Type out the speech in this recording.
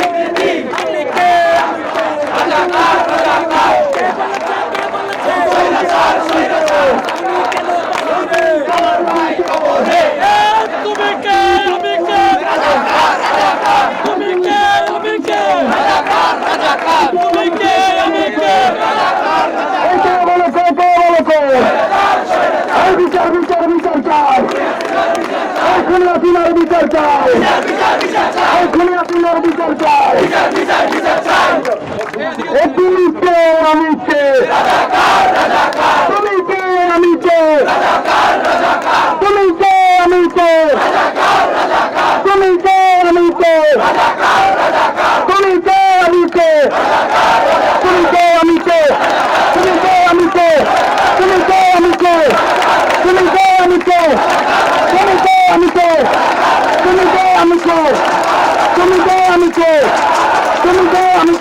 Let's go. এই খুনিয়া তিনার বিচার চাই। এই খুনিয়া তিনার বিচার চাই। তুমি কে আমি কে? তুমি কে আমি কে?